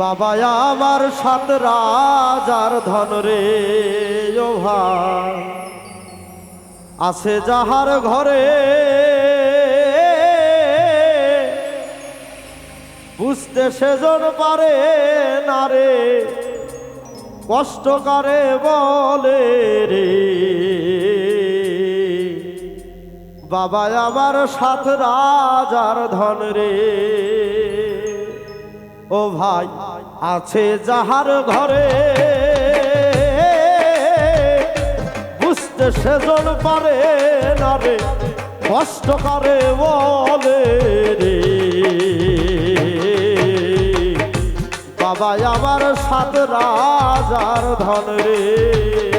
বাবা, আমার সাত রাজার ধন রে ভাই। আছে যাহার ঘরে বুঝতে সেজন পারে না রে, কষ্ট করে বলে রে। বাবা, আমার সাত রাজার ধন রে, ও ভাই। আছে যাহার ঘরে বুঝতে সেজন পারে না রে, কষ্ট করে বলে রে। বাবা আমার সাত রাজার ধন রে।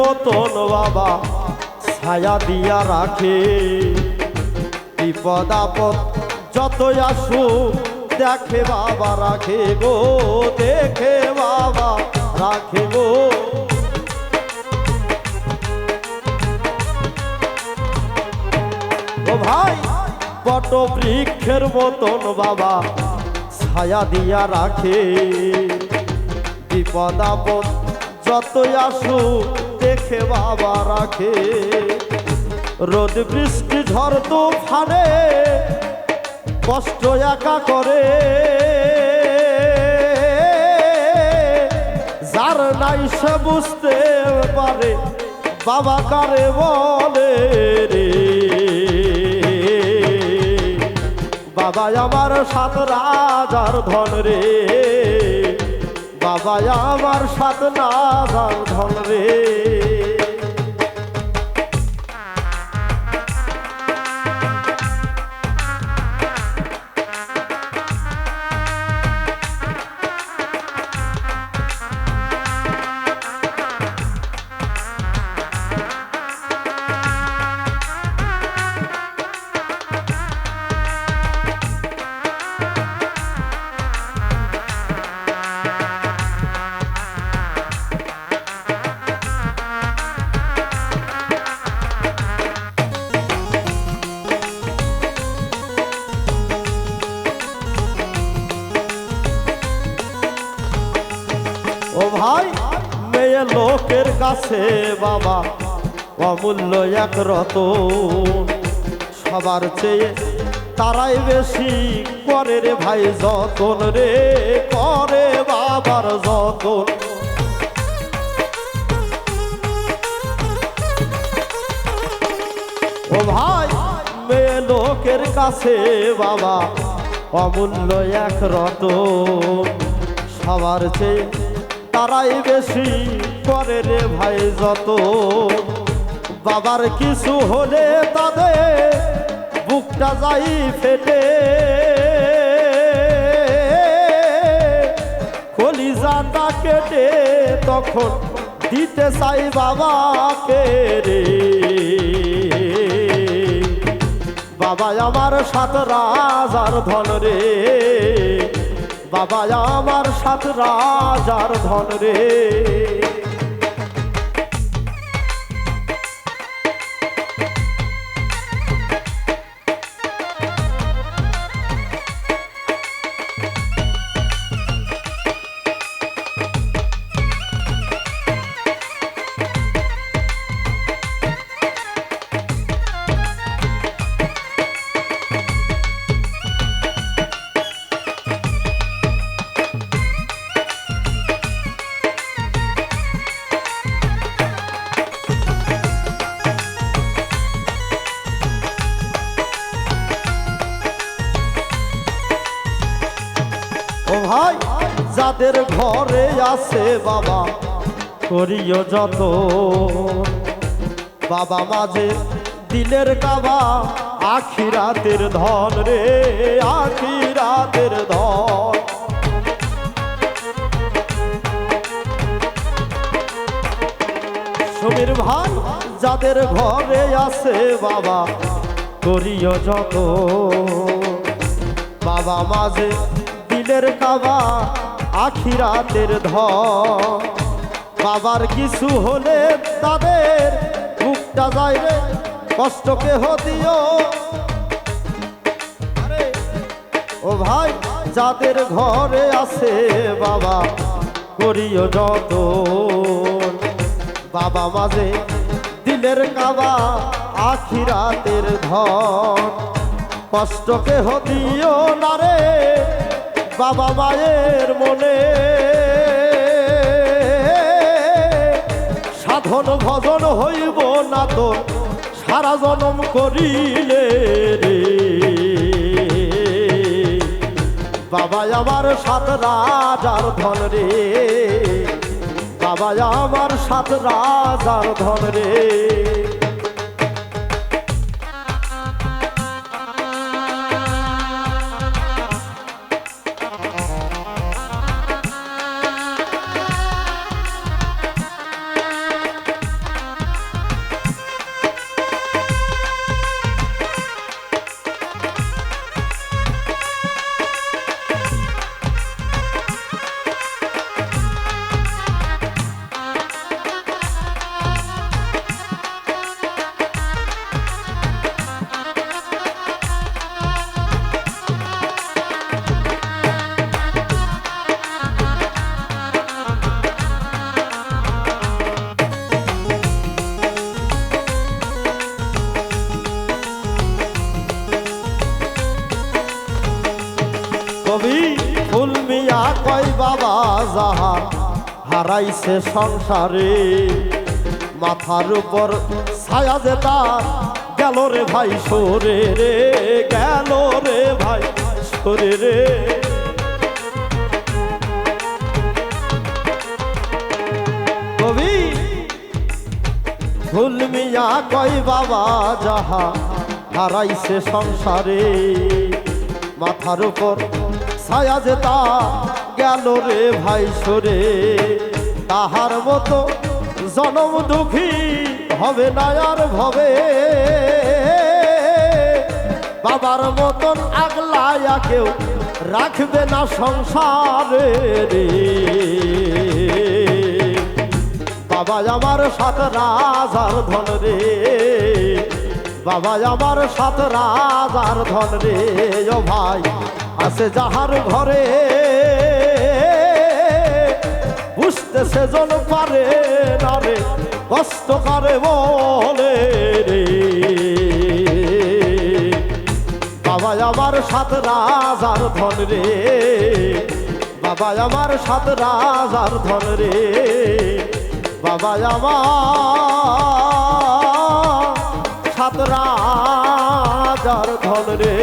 মতন বাবা, ছায়া দিয়া রাখে। বিপদ আপদ যতই আসুক, দেখে বাবা, রাখে গো, দেখে বাবা, রাখে গো। ভাই বট বৃক্ষের মতন বাবা, ছায়া দিয়া রাখে। বিপদ আপদ যতই আসুক দেখে বাবা রাখে। রোদ, বৃষ্টি, ঝড়, তুফানে কষ্ট একা করে। যার নাই সে বুঝতে পারে, বাবা কারে বলে রে। বাবা আমার সাত রাজার ধন রে। বাবা আমার সাত রাজার ধন রে কাছে বাবা, অমূল্য এক রত সবার চেয়ে তারাই বেশি করে রে ভাই যতন রে, করে বাবার যতন। ও ভাই, মেয়ে লোকের কাছে বাবা, অমূল্য এক রত সবার চেয়ে তারাই বেশি করে রে ভাই যত। বাবার কিছু হলে তাদের বুকটা যাই ফেটে। কলিজাটা কেটে তখন দিতে চাই বাবাকে রে। বাবা আমার সাত রাজার ধন রে। বাবা আমার সাত রাজার ধন রে। ও ভাই, যাদের ঘরে আছে বাবা, করিও যত। বাবা মাঝে দিলের কাবা, আখিরাতের ধন রে, আখিরাতের ধন। সমীর ভাই, যাদের ঘরে আছে বাবা, করিও যত। বাবা মাঝে দিলের কাবা আখিরাতের ধন। বাবার কিছু হলে তাদের মুখটা যায় রে কষ্টকে হদিও আরে, ও ভাই যাদের ঘরে আছে বাবা করিও যত বাবা মাঝে দিলের কাবা আখিরাতের ধন। কষ্টকে হদিও না রে বাবা মায়ের মনে। সাধন ভজন হইব না তো, সারা জনম করিলে রে। বাবা আমার সাত রাজার ধন রে। বাবা আমার সাত রাজার ধন রে। মিয়া কয়, বাবা জাহান হারাইছে সংসারে। মাথার উপর ছায়া যে তার গেল রে ভাই সরে রে, গেল রে ভাই সরে রে। কবি ফুল মিয়া কয়, বাবা যাহা হারাইছে সংসারে। মাথার উপর ছায়া যে তা গেল রে ভাই সরে, তাহার মতো জনম দুঃখী হবে না আর ভবে। বাবার মতন আগলায়া কেউ রাখবে না সংসারে রে। বাবা আমার সাত রাজার ধন রে, বাবা আমার সাত রাজার ধন রে, ও ভাই। আছে যাহার ঘরে, বুঝতে সেজন পারে না রে, কষ্ট করে বলে রে। বাবা আমার সাত রাজার ধন রে বাবা আমার সাত রাজার ধন রে। বাবা আমার সাত রাজার ধন রে।